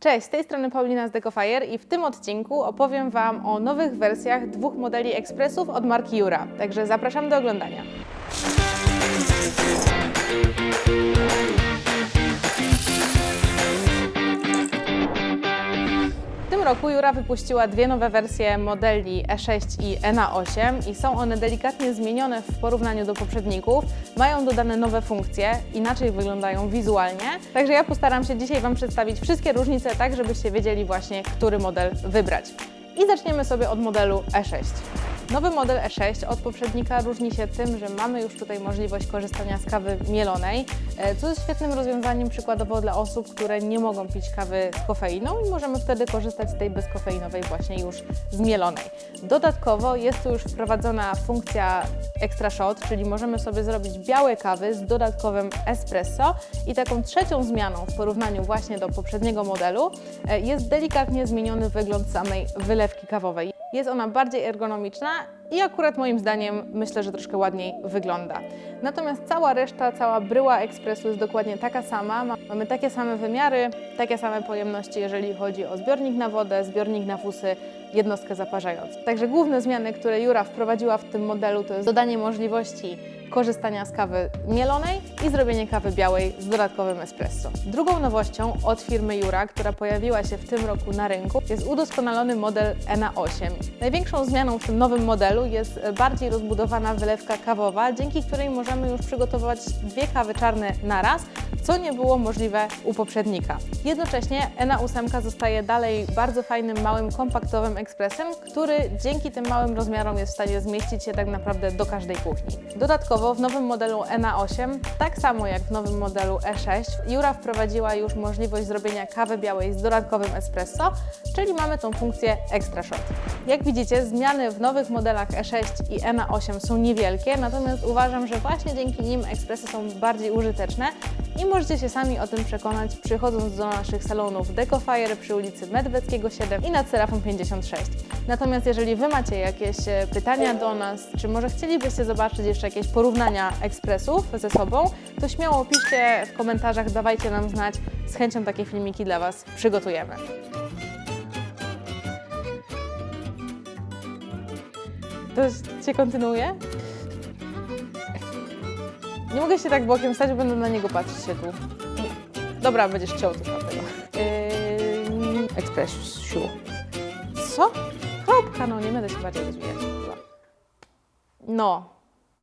Cześć, z tej strony Paulina z Decofire i w tym odcinku opowiem Wam o nowych wersjach dwóch modeli ekspresów od marki Jura. Także zapraszam do oglądania. W tym roku Jura wypuściła dwie nowe wersje modeli E6 i ENA8 i są one delikatnie zmienione w porównaniu do poprzedników. Mają dodane nowe funkcje, inaczej wyglądają wizualnie. Także ja postaram się dzisiaj Wam przedstawić wszystkie różnice, tak żebyście wiedzieli właśnie, który model wybrać. I zaczniemy sobie od modelu E6. Nowy model E6 od poprzednika różni się tym, że mamy już tutaj możliwość korzystania z kawy mielonej, e, co jest świetnym rozwiązaniem przykładowo dla osób, które nie mogą pić kawy z kofeiną i możemy wtedy korzystać z tej bezkofeinowej właśnie już zmielonej. Dodatkowo jest tu już wprowadzona funkcja extra shot, czyli możemy sobie zrobić białe kawy z dodatkowym espresso i taką trzecią zmianą w porównaniu właśnie do poprzedniego modelu e, jest delikatnie zmieniony wygląd samej wylewki kawowej. Jest ona bardziej ergonomiczna i akurat moim zdaniem myślę, że troszkę ładniej wygląda. Natomiast cała reszta, cała bryła ekspresu jest dokładnie taka sama. Ma- Mamy takie same wymiary, takie same pojemności, jeżeli chodzi o zbiornik na wodę, zbiornik na fusy, jednostkę zaparzającą. Także główne zmiany, które Jura wprowadziła w tym modelu, to jest dodanie możliwości korzystania z kawy mielonej i zrobienie kawy białej z dodatkowym espresso. Drugą nowością od firmy Jura, która pojawiła się w tym roku na rynku, jest udoskonalony model ENA8. Największą zmianą w tym nowym modelu jest bardziej rozbudowana wylewka kawowa, dzięki której możemy już przygotować dwie kawy czarne na raz, co nie było możliwe u poprzednika. Jednocześnie ENA8 zostaje dalej bardzo fajnym, małym, kompaktowym ekspresem, który dzięki tym małym rozmiarom jest w stanie zmieścić się tak naprawdę do każdej kuchni. Dodatkowo w nowym modelu ENA8, tak samo jak w nowym modelu E6, Jura wprowadziła już możliwość zrobienia kawy białej z dodatkowym espresso, czyli mamy tą funkcję extra shot. Jak widzicie, zmiany w nowych modelach E6 i ENA8 są niewielkie, natomiast uważam, że właśnie dzięki nim ekspresy są bardziej użyteczne i możecie się sami o tym przekonać przychodząc do naszych salonów Decofire przy ulicy Medweckiego 7 i nad Serafą 56. Natomiast jeżeli Wy macie jakieś e, pytania do nas, czy może chcielibyście zobaczyć jeszcze jakieś porównania ekspresów ze sobą, to śmiało piszcie w komentarzach, dawajcie nam znać. Z chęcią takie filmiki dla Was przygotujemy. To się kontynuuje? Nie mogę się tak bokiem stać, będę na niego patrzeć się tu. Dobra, będziesz chciał coś tego. Yy, Expressu. Co? Kropka, no nie będę się bardziej rozwijać. No,